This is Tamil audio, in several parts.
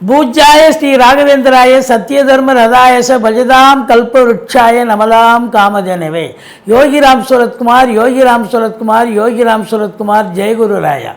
பூஜ்யாய ஸ்ரீ ராகவேந்திராய சத்யதர்ம ரதாயச பஜதாம் கல்ப விருட்சாய நமதாம் காமதேனவே யோகிராம் சுரத்குமார் யோகிராம் சுரத்குமார் யோகிராம் சுரத்குமார் ஜெயகுரு ராயா.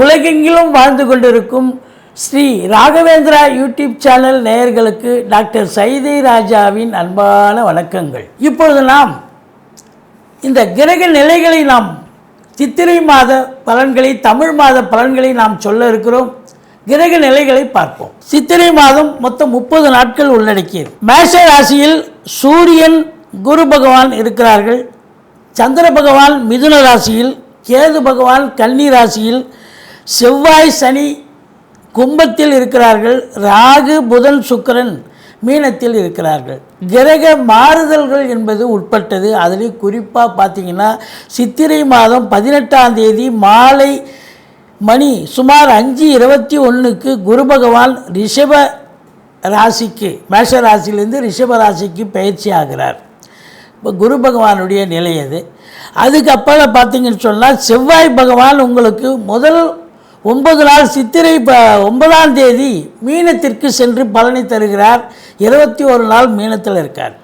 உலகெங்கிலும் வாழ்ந்து கொண்டிருக்கும் ஸ்ரீ ராகவேந்திரா யூடியூப் சேனல் நேயர்களுக்கு டாக்டர் சைதை ராஜாவின் அன்பான வணக்கங்கள். இப்பொழுது நாம் இந்த கிரக நிலைகளை நாம் சித்திரை மாத பலன்களை தமிழ் மாத பலன்களை நாம் சொல்ல இருக்கிறோம். கிரக நிலைகளை பார்ப்போம். சித்திரை மாதம் மொத்தம் முப்பது நாட்கள் உள்ளடக்கியது. மேஷ ராசியில் சூரியன் குரு பகவான் இருக்கிறார்கள். சந்திர பகவான் மிதுன ராசியில் கேது பகவான் கன்னி ராசியில் செவ்வாய் சனி கும்பத்தில் இருக்கிறார்கள். ராகு புதன் சுக்கரன் மீனத்தில் இருக்கிறார்கள். கிரக மாறுதல்கள் என்பது உட்பட்டது. அதில் குறிப்பாக பார்த்தீங்கன்னா சித்திரை மாதம் பதினெட்டாம் தேதி மாலை மணி சுமார் அஞ்சு இருபத்தி ஒன்றுக்கு குரு பகவான் ரிஷப ராசிக்கு மேஷ ராசியிலேருந்து ரிஷப ராசிக்கு பயிற்சி ஆகிறார். இப்போ குரு பகவானுடைய நிலை அது அதுக்கப்புறம் பார்த்தீங்கன்னு சொன்னால் செவ்வாய் பகவான் உங்களுக்கு முதல் ஒன்பது நாள் சித்திரை ப ஒன்பதாம் தேதி மீனத்திற்கு சென்று பலனை தருகிறார். இருபத்தி ஒரு நாள் மீனத்தில் இருக்கார்.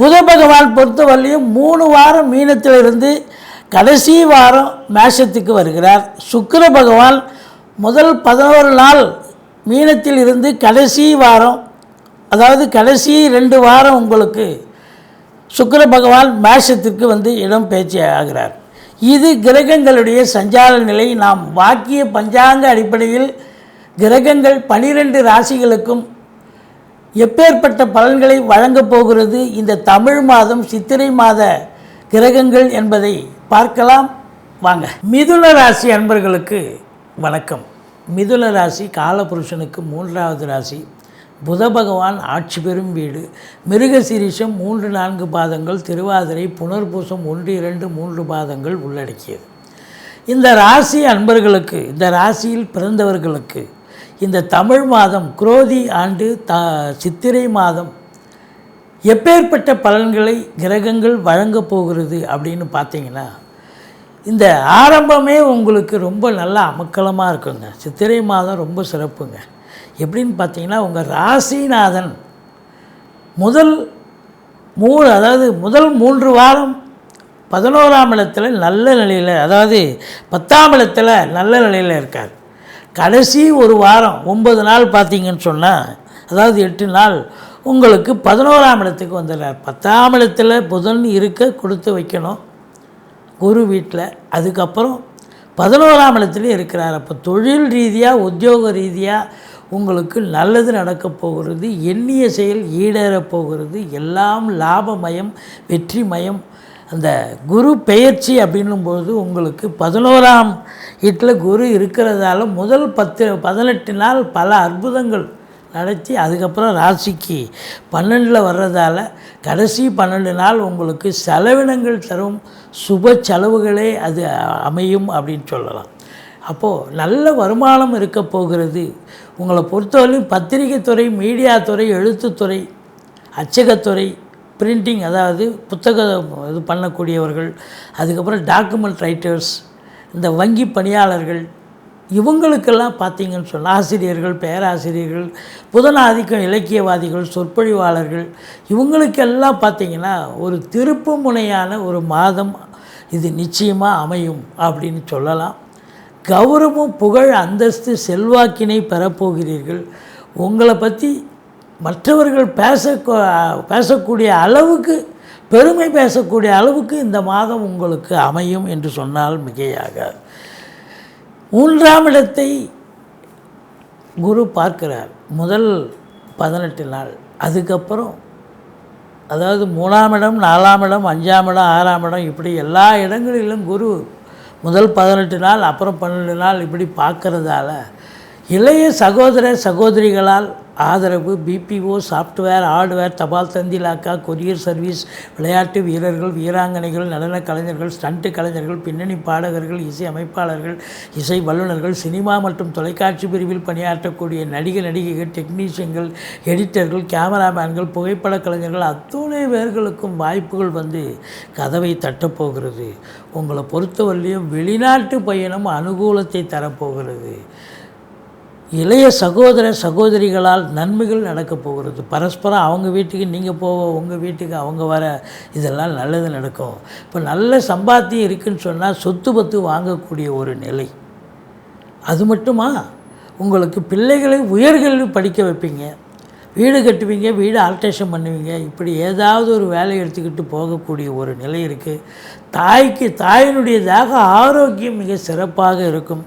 புத பகவான் பொறுத்தவரையிலையும் மூணு வாரம் மீனத்தில் இருந்து கடைசி வாரம் மேஷத்துக்கு வருகிறார். சுக்கர பகவான் முதல் பதினோரு நாள் மீனத்தில் இருந்து கடைசி வாரம் அதாவது கடைசி ரெண்டு வாரம் உங்களுக்கு சுக்கர பகவான் மேஷத்திற்கு வந்து இடம் பேச்சு ஆகிறார். இது கிரகங்களுடைய சஞ்சார நிலை. நாம் வாக்கிய பஞ்சாங்க அடிப்படையில் கிரகங்கள் பனிரெண்டு ராசிகளுக்கும் எப்பேற்பட்ட பலன்களை வழங்கப் போகிறது. இந்த தமிழ் மாதம் சித்திரை மாத கிரகங்கள் என்பதை பார்க்கலாம். வாங்க. மிதுன ராசி அன்பர்களுக்கு வணக்கம். மிதுன ராசி காலபுருஷனுக்கு மூன்றாவது ராசி. புத பகவான் ஆட்சி பெறும் வீடு. மிருகசிரீஷம் மூன்று நான்கு பாதங்கள். திருவாதிரை புனர்பூசம் ஒன்று இரண்டு மூன்று பாதங்கள் உள்ளடக்கியது. இந்த ராசி அன்பர்களுக்கு இந்த ராசியில் பிறந்தவர்களுக்கு இந்த தமிழ் மாதம் குரோதி ஆண்டு த சித்திரை மாதம் எப்பேற்பட்ட பலன்களை கிரகங்கள் வழங்கப் போகிறது அப்படின்னு பார்த்தீங்கன்னா இந்த ஆரம்பமே உங்களுக்கு ரொம்ப நல்லா அமக்கலமாக இருக்குங்க. சித்திரை மாதம் ரொம்ப சிறப்புங்க. எப்படின்னு பார்த்தீங்கன்னா உங்கள் ராசிநாதன் முதல் மூ அதாவது முதல் மூன்று வாரம் பதினோராம் இடத்துல நல்ல நிலையில் அதாவது பத்தாம் இடத்துல நல்ல நிலையில் இருக்கார். கடைசி ஒரு வாரம் ஒன்பது நாள் பார்த்தீங்கன்னு சொன்னால் அதாவது எட்டு நாள் உங்களுக்கு பதினோராம் இடத்துக்கு வந்துடுறார். பத்தாம் இடத்துல புதன் இருக்க கொடுத்து வைக்கணும். குரு வீட்டில் அதுக்கப்புறம் பதினோராம் இடத்துலையும் இருக்கிறார். அப்போ தொழில் ரீதியாக உத்தியோக ரீதியாக உங்களுக்கு நல்லது நடக்கப் போகிறது. எண்ணிய செயல் ஈடேறப் போகிறது. எல்லாம் லாபமயம் வெற்றிமயம். அந்த குரு பெயர்ச்சி அப்படின்னும்போது உங்களுக்கு பதினோராம் வீட்டில் குரு இருக்கிறதால முதல் பத்து பதினெட்டு நாள் பல அற்புதங்கள் நடத்தி அதுக்கப்புறம் ராசிக்கு பன்னெண்டில் வர்றதால கடைசி பன்னெண்டு நாள் உங்களுக்கு செலவினங்கள் தரும் சுப செலவுகளே அது அமையும் அப்படின்னு சொல்லலாம். அப்போது நல்ல வருமானம் இருக்க போகிறது. உங்களை பொறுத்தவரையும் பத்திரிகை துறை மீடியா துறை எழுத்துத்துறை அச்சகத்துறை பிரிண்டிங் அதாவது புத்தகம் இது பண்ணக்கூடியவர்கள் அதுக்கப்புறம் டாக்குமெண்ட் ரைட்டர்ஸ் இந்த வங்கி பணியாளர்கள் இவங்களுக்கெல்லாம் பார்த்தீங்கன்னு சொன்னால் ஆசிரியர்கள் பேராசிரியர்கள் புதனாதிக்கம் இலக்கியவாதிகள் சொற்பொழிவாளர்கள் இவங்களுக்கெல்லாம் பார்த்தீங்கன்னா ஒரு திருப்பு முனையான ஒரு மாதம் இது நிச்சயமாக அமையும் அப்படின்னு சொல்லலாம். கௌரவம் புகழ் அந்தஸ்து செல்வாக்கினை பெறப்போகிறீர்கள். உங்களை பற்றி மற்றவர்கள் பேச பேசக்கூடிய அளவுக்கு பெருமை பேசக்கூடிய அளவுக்கு இந்த மாதம் உங்களுக்கு அமையும் என்று சொன்னால் மிகையாகாது மூன்றாம் இடத்தை குரு பார்க்கிறார் முதல் பதினெட்டு நாள். அதுக்கப்புறம் அதாவது மூணாம் இடம் நாலாம் இடம் அஞ்சாம் இடம் ஆறாம் இடம் இப்படி எல்லா இடங்களிலும் குரு முதல் பதினெட்டு நாள் அப்புறம் பன்னெண்டு நாள் இப்படி பார்க்கறதால இளைய சகோதர சகோதரிகளால் ஆதரவு பிபிஓ சாஃப்ட்வேர் ஹார்ட்வேர் தபால் தந்திலாக்கா கொரியர் சர்வீஸ் விளையாட்டு வீரர்கள் வீராங்கனைகள் நடன கலைஞர்கள் ஸ்டண்ட் கலைஞர்கள் பின்னணி பாடகர்கள் இசை அமைப்பாளர்கள் இசை வல்லுநர்கள் சினிமா மற்றும் தொலைக்காட்சி பிரிவில் பணியாற்றக்கூடிய நடிகை நடிகைகள் டெக்னீஷியன்கள் எடிட்டர்கள் கேமராமேன்கள் புகைப்பட கலைஞர்கள் அத்துணை பேர்களுக்கும் வாய்ப்புகள் வந்து கதவை தட்டப்போகிறது உங்களை பொறுத்தவரையிலையும் வெளிநாட்டு பயணம் அனுகூலத்தை தரப்போகிறது இளைய சகோதர சகோதரிகளால் நன்மைகள் நடக்கப் போகிறது. பரஸ்பரம் அவங்க வீட்டுக்கு நீங்கள் போக உங்கள் வீட்டுக்கு அவங்க வர இதெல்லாம் நல்லது நடக்கும். இப்போ நல்ல சம்பாத்தியம் இருக்குன்னு சொன்னால் சொத்து பத்து வாங்கக்கூடிய ஒரு நிலை. அது மட்டுமா? உங்களுக்கு பிள்ளைகளை உயர்கல்வி படிக்க வைப்பீங்க. வீடு கட்டுவீங்க வீடு ஆல்ட்ரேஷன் பண்ணுவீங்க. இப்படி ஏதாவது ஒரு வேலை எடுத்துக்கிட்டு போகக்கூடிய ஒரு நிலை இருக்குது தாய்க்கு தாயினுடைய தேக ஆரோக்கியம் மிக சிறப்பாக இருக்கும்.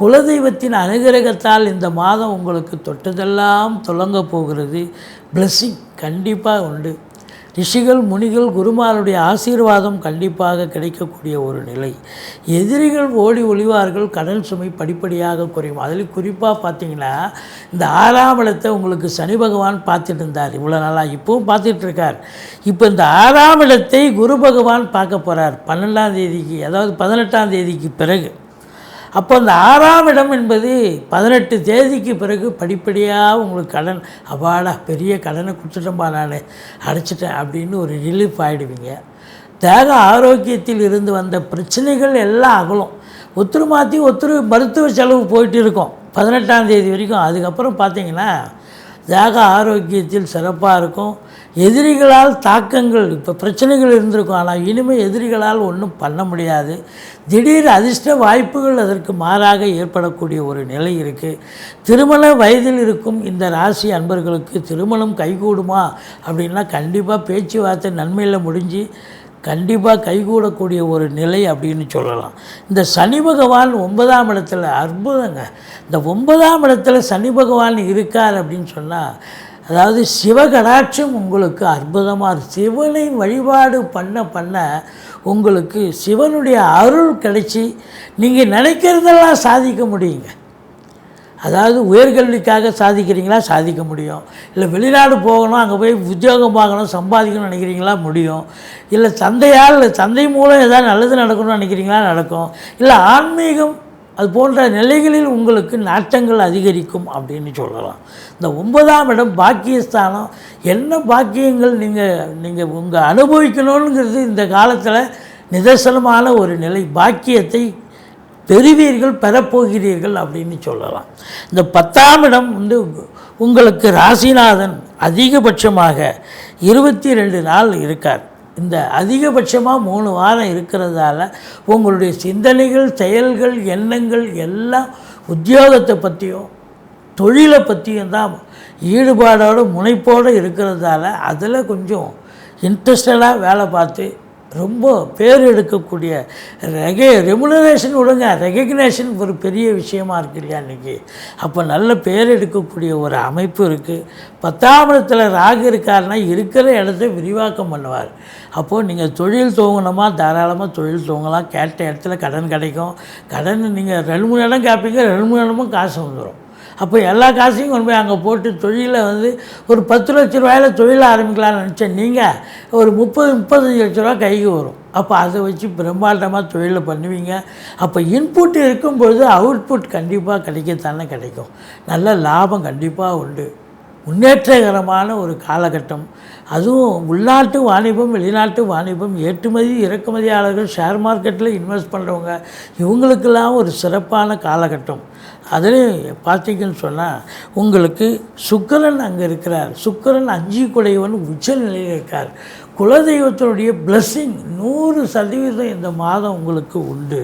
குலதெய்வத்தின் அனுகிரகத்தால் இந்த மாதம் உங்களுக்கு தொட்டதெல்லாம் தொடங்க போகிறது. பிளஸ்ஸிங் கண்டிப்பாக உண்டு. ரிஷிகள் முனிகள் குருமாருடைய ஆசீர்வாதம் கண்டிப்பாக கிடைக்கக்கூடிய ஒரு நிலை. எதிரிகள் ஓடி ஒளிவார்கள் கடல் சுமை படிப்படியாக குறையும். அதில் குறிப்பாக பார்த்தீங்கன்னா இந்த ஆறாம் இடத்தை உங்களுக்கு சனி பகவான் பார்த்துட்டு இருந்தார். இவ்வளோ நாளாக இப்போவும் பார்த்துட்டு இருக்கார். இப்போ இந்த ஆறாம் இடத்தை குரு பகவான் பார்க்க போகிறார் பன்னெண்டாம் தேதிக்கு அதாவது பதினெட்டாம் தேதிக்கு பிறகு. அப்போ அந்த ஆறாம் இடம் என்பது பதினெட்டு தேதிக்கு பிறகு படிப்படியாக உங்களுக்கு கடன் அவாடா பெரிய கடனை கொடுத்துட்டேன்பா நான் அடைச்சிட்டேன் அப்படின்னு ஒரு ரிலீஃப் ஆகிடுவீங்க தேக ஆரோக்கியத்தில் இருந்து வந்த பிரச்சனைகள் எல்லாம் அகலும். ஒத்துரு மாற்றி ஒத்துரு மருத்துவ செலவு போயிட்டு இருக்கும் பதினெட்டாம் தேதி வரைக்கும். அதுக்கப்புறம் பார்த்தீங்கன்னா தேக ஆரோக்கியத்தில் சிறப்பாக இருக்கும். எதிரிகளால் தாக்கங்கள் இப்போ பிரச்சனைகள் இருந்திருக்கும். ஆனால் இனிமேல் எதிரிகளால் ஒன்றும் பண்ண முடியாது. திடீர் அதிர்ஷ்ட வாய்ப்புகள் அதற்கு மாறாக ஏற்படக்கூடிய ஒரு நிலை இருக்குது திருமண வயதில் இருக்கும் இந்த ராசி அன்பர்களுக்கு திருமணம் கைகூடுமா? அப்படின்னா கண்டிப்பாக பேச்சுவார்த்தை நன்மையில் முடிஞ்சு கண்டிப்பாக கைகூடக்கூடிய ஒரு நிலை அப்படின்னு சொல்லலாம். இந்த சனி பகவான் ஒன்பதாம் இடத்துல அற்புதங்க. இந்த ஒன்பதாம் இடத்துல சனி பகவான் இருக்கார் அப்படின்னு சொன்னால் அதாவது சிவகடாட்சம் உங்களுக்கு அற்புதமாக சிவனை வழிபாடு பண்ண பண்ண உங்களுக்கு சிவனுடைய அருள் கிடைச்சி நீங்கள் நினைக்கிறதெல்லாம் சாதிக்க முடியுங்க. அதாவது உயர்கல்விக்காக சாதிக்கிறீங்களா? சாதிக்க முடியும். இல்லை வெளிநாடு போகணும் அங்கே போய் உத்தியோகம் பார்க்கணும் சம்பாதிக்கணும்னு நினைக்கிறீங்களா? முடியும். இல்லை தந்தையால் இல்லை தந்தை மூலம் ஏதாவது நல்லது நடக்கணும்னு நினைக்கிறீங்களா? நடக்கும். இல்லை ஆன்மீகம் அது போன்ற நிலைகளில் உங்களுக்கு நாட்டங்கள் அதிகரிக்கும் அப்படின்னு சொல்லலாம். இந்த ஒன்பதாம் இடம் பாக்கியஸ்தானம். என்ன பாக்கியங்கள் நீங்கள் நீங்கள் உங்கள் அனுபவிக்கணுங்கிறது இந்த காலத்தில் நிதர்சனமான ஒரு நிலை. பாக்கியத்தை பெறுவீர்கள் பெறப்போகிறீர்கள் அப்படின்னு சொல்லலாம். இந்த பத்தாம் இடம் வந்து உங்களுக்கு ராசிநாதன் அதிகபட்சமாக இருபத்தி ரெண்டு நாள் இருக்கார். இந்த அதிகபட்சமாக மூணு வாரம் இருக்கிறதால உங்களுடைய சிந்தனைகள் செயல்கள் எண்ணங்கள் எல்லாம் உத்தியோகத்தை பற்றியும் தொழிலை பற்றியும் தான் ஈடுபாடோடு முனைப்போடு இருக்கிறதால அதில் கொஞ்சம் இன்ட்ரெஸ்டடாக வேலை பார்த்து ரொம்ப பேர் எடுக்கக்கூடிய ரெகே ரெமுனரேஷன் விடுங்க. ரெகக்னேஷன் ஒரு பெரிய விஷயமா இருக்கு இல்லையா இன்றைக்கி அப்போ நல்ல பேர் எடுக்கக்கூடிய ஒரு அமைப்பு இருக்குது பத்தாம் இடத்துல ராகு இருக்காருன்னா இருக்கிற இடத்த விரிவாக்கம் பண்ணுவார். அப்போது நீங்கள் தொழில் துவங்கணுமா? தாராளமாக தொழில் துவங்கலாம். கேட்ட இடத்துல கடன் கிடைக்கும். கடன் நீங்கள் ரெண்டு மூணு இடம் கேட்பீங்க ரெண்டு மூணு இடமும் காசு வந்துடும் அப்போ எல்லா காசையும் கொண்டு போய் அங்கே போட்டு தொழிலை வந்து ஒரு பத்து லட்ச ரூபாயில் தொழில் ஆரம்பிக்கலாம்னு நினச்சேன் நீங்கள் ஒரு முப்பது முப்பத்தஞ்சு லட்ச ரூபா கைக்கு வரும். அப்போ அதை வச்சு பிரம்மாண்டமாக தொழிலை பண்ணுவீங்க. அப்போ இன்புட் இருக்கும்பொழுது அவுட்புட் கண்டிப்பாக கிடைக்கத்தானே கிடைக்கும். நல்ல லாபம் கண்டிப்பாக உண்டு. முன்னேற்றகரமான ஒரு காலகட்டம். அதுவும் உள்நாட்டு வாணிபம் வெளிநாட்டு வாணிபம் ஏற்றுமதி இறக்குமதியாளர்கள் ஷேர் மார்க்கெட்டில் இன்வெஸ்ட் பண்ணுறவங்க இவங்களுக்கெல்லாம் ஒரு சிறப்பான காலகட்டம். அதுலேயும் பார்த்தீங்கன்னு சொன்னால் உங்களுக்கு சுக்கரன் அங்கே இருக்கிறார். சுக்கரன் அஞ்சு குடையவன் உச்ச நிலையில் இருக்கார். குலதெய்வத்தினுடைய பிளஸ்ஸிங் நூறு சதவீதம் இந்த மாதம் உங்களுக்கு உண்டு.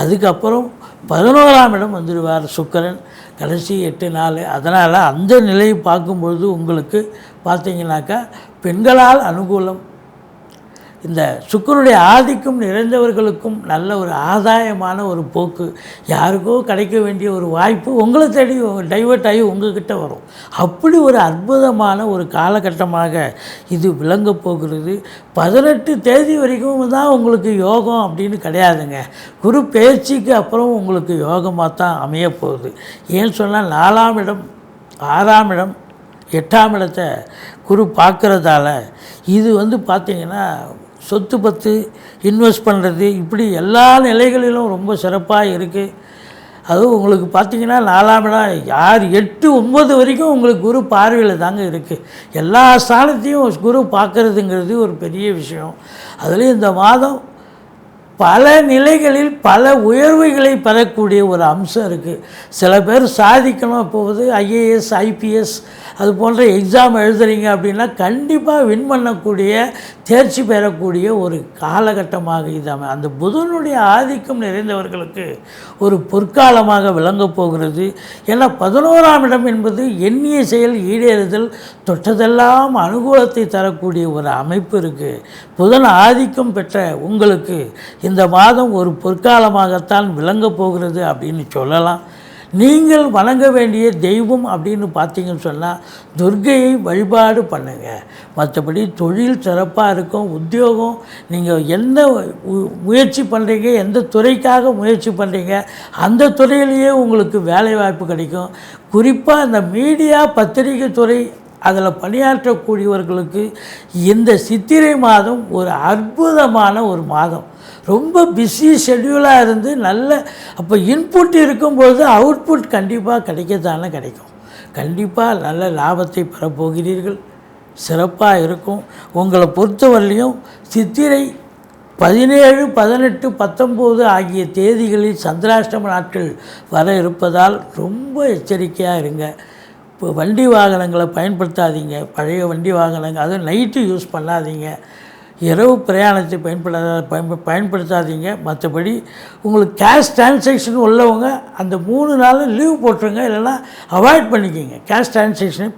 அதுக்கப்புறம் பதினோராம் இடம் வந்துடுவார் சுக்கரன் கடைசி எட்டு நாள் அதனால் அந்த நிலையை பார்க்கும்பொழுது உங்களுக்கு பார்த்தீங்கன்னாக்கா பெண்களால் அனுகூலம் இந்த சுக்கரனுடைய ஆதிக்கம் நிறைந்தவர்களுக்கும் நல்ல ஒரு ஆதாயமான ஒரு போக்கு. யாருக்கோ கிடைக்க வேண்டிய ஒரு வாய்ப்பு உங்களை தேடி டைவர்ட் ஆகி உங்ககிட்ட வரும். அப்படி ஒரு அற்புதமான ஒரு காலகட்டமாக இது விளங்க போகிறது. பதினெட்டு தேதி வரைக்கும் தான் உங்களுக்கு யோகம் அப்படின்னு கிடையாதுங்க. குரு பேச்சுக்கு அப்புறம் உங்களுக்கு யோகமாக தான் அமைய போகுது. ஏன்னு சொன்னால் நாலாம் இடம் ஆறாம் இடம் எட்டாம் இடத்தை குரு பார்க்குறதால இது வந்து பார்த்திங்கன்னா சொத்து பத்து இன்வெஸ்ட் பண்ணுறது இப்படி எல்லா நிலைகளிலும் ரொம்ப சிறப்பாக இருக்குது அதுவும் உங்களுக்கு பார்த்தீங்கன்னா நாலாம் இடம் யார் எட்டு ஒம்பது வரைக்கும் உங்களுக்கு குரு பார்வையில் தாங்க இருக்குது எல்லா ஸ்தானத்தையும் குரு பார்க்குறதுங்கிறது ஒரு பெரிய விஷயம். அதுலேயும் இந்த மாதம் பல நிலைகளில் பல உயர்வுகளை பெறக்கூடிய ஒரு அம்சம் இருக்குது சில பேர் சாதிக்கணும் போகுது ஐஏஎஸ் ஐபிஎஸ் அது போன்ற எக்ஸாம் எழுதுறீங்க அப்படின்னா கண்டிப்பாக வின் பண்ணக்கூடிய தேர்ச்சி பெறக்கூடிய ஒரு காலகட்டமாக இது அமை அந்த புதனுடைய ஆதிக்கம் நிறைந்தவர்களுக்கு ஒரு பொற்காலமாக விளங்கப் போகிறது. ஏன்னா பதினோராம் இடம் என்பது எண்ணிய செயல் ஈடேறுதல் தொட்டதெல்லாம் அனுகூலத்தை தரக்கூடிய ஒரு அமைப்பு இருக்குது புதன் ஆதிக்கம் பெற்ற உங்களுக்கு இந்த மாதம் ஒரு பொற்காலமாகத்தான் விளங்கப் போகிறது அப்படின்னு சொல்லலாம். நீங்கள் வணங்க வேண்டிய தெய்வம் அப்படின்னு பார்த்தீங்கன்னு சொன்னால் துர்க்கையை வழிபாடு பண்ணுங்கள் மற்றபடி தொழில் சிறப்பாக இருக்கும் உத்தியோகம் நீங்கள் எந்த உ- முயற்சி பண்ணுறீங்க எந்த துறைக்காக முயற்சி பண்ணுறீங்க அந்த துறையிலேயே உங்களுக்கு வேலை வாய்ப்பு கிடைக்கும். குறிப்பாக இந்த மீடியா பத்திரிகை துறை அதில் பணியாற்றக்கூடியவர்களுக்கு இந்த சித்திரை மாதம் ஒரு அற்புதமான ஒரு மாதம். ரொம்ப பிஸி ஷெட்யூலாக இருந்து நல்ல அப்போ இன்புட் இருக்கும்பொழுது அவுட்புட் கண்டிப்பாக கிடைக்கத்தானே கிடைக்கும். கண்டிப்பாக நல்ல லாபத்தை பெறப்போகிறீர்கள். சிறப்பாக இருக்கும். உங்களை பொறுத்தவரையிலையும் சித்திரை பதினேழு பதினெட்டு பத்தொம்போது ஆகிய தேதிகளில் சந்திராஷ்டம நாட்கள் வர இருப்பதால் ரொம்ப எச்சரிக்கையாக இருங்க. இப்போ வண்டி வாகனங்களை பயன்படுத்தாதீங்க. பழைய வண்டி வாகனங்கள் அதுவும் நைட்டு யூஸ் பண்ணாதீங்க. இரவு பிரயாணத்தை பயன்படாத பயன்ப பயன்படுத்தாதீங்க. மற்றபடி உங்களுக்கு கேஷ் டிரான்சாக்ஷன் உள்ளவங்க அந்த மூணு நாளும் லீவ் போட்டுருங்க. இல்லைன்னா அவாய்ட் பண்ணிக்கிங்க. கேஷ் டிரான்சாக்ஷனை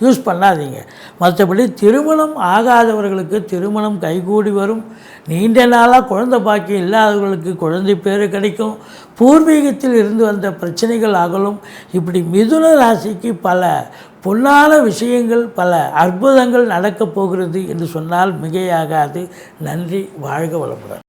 யூஸ் பண்ணாதீங்க. மற்றபடி திருமணம் ஆகாதவர்களுக்கு திருமணம் கைகூடி வரும். நீண்ட நாளாக குழந்தை பாக்கியம் இல்லாதவர்களுக்கு குழந்தை பேர் கிடைக்கும். பூர்வீகத்தில் இருந்து வந்த பிரச்சனைகள் அகலும். இப்படி மிதுன ராசிக்கு பல பொன்னான விஷயங்கள் பல அற்புதங்கள் நடக்கப் போகிறது என்று சொன்னால் மிகையாகாது. நன்றி வாழ்க வளமுடன்.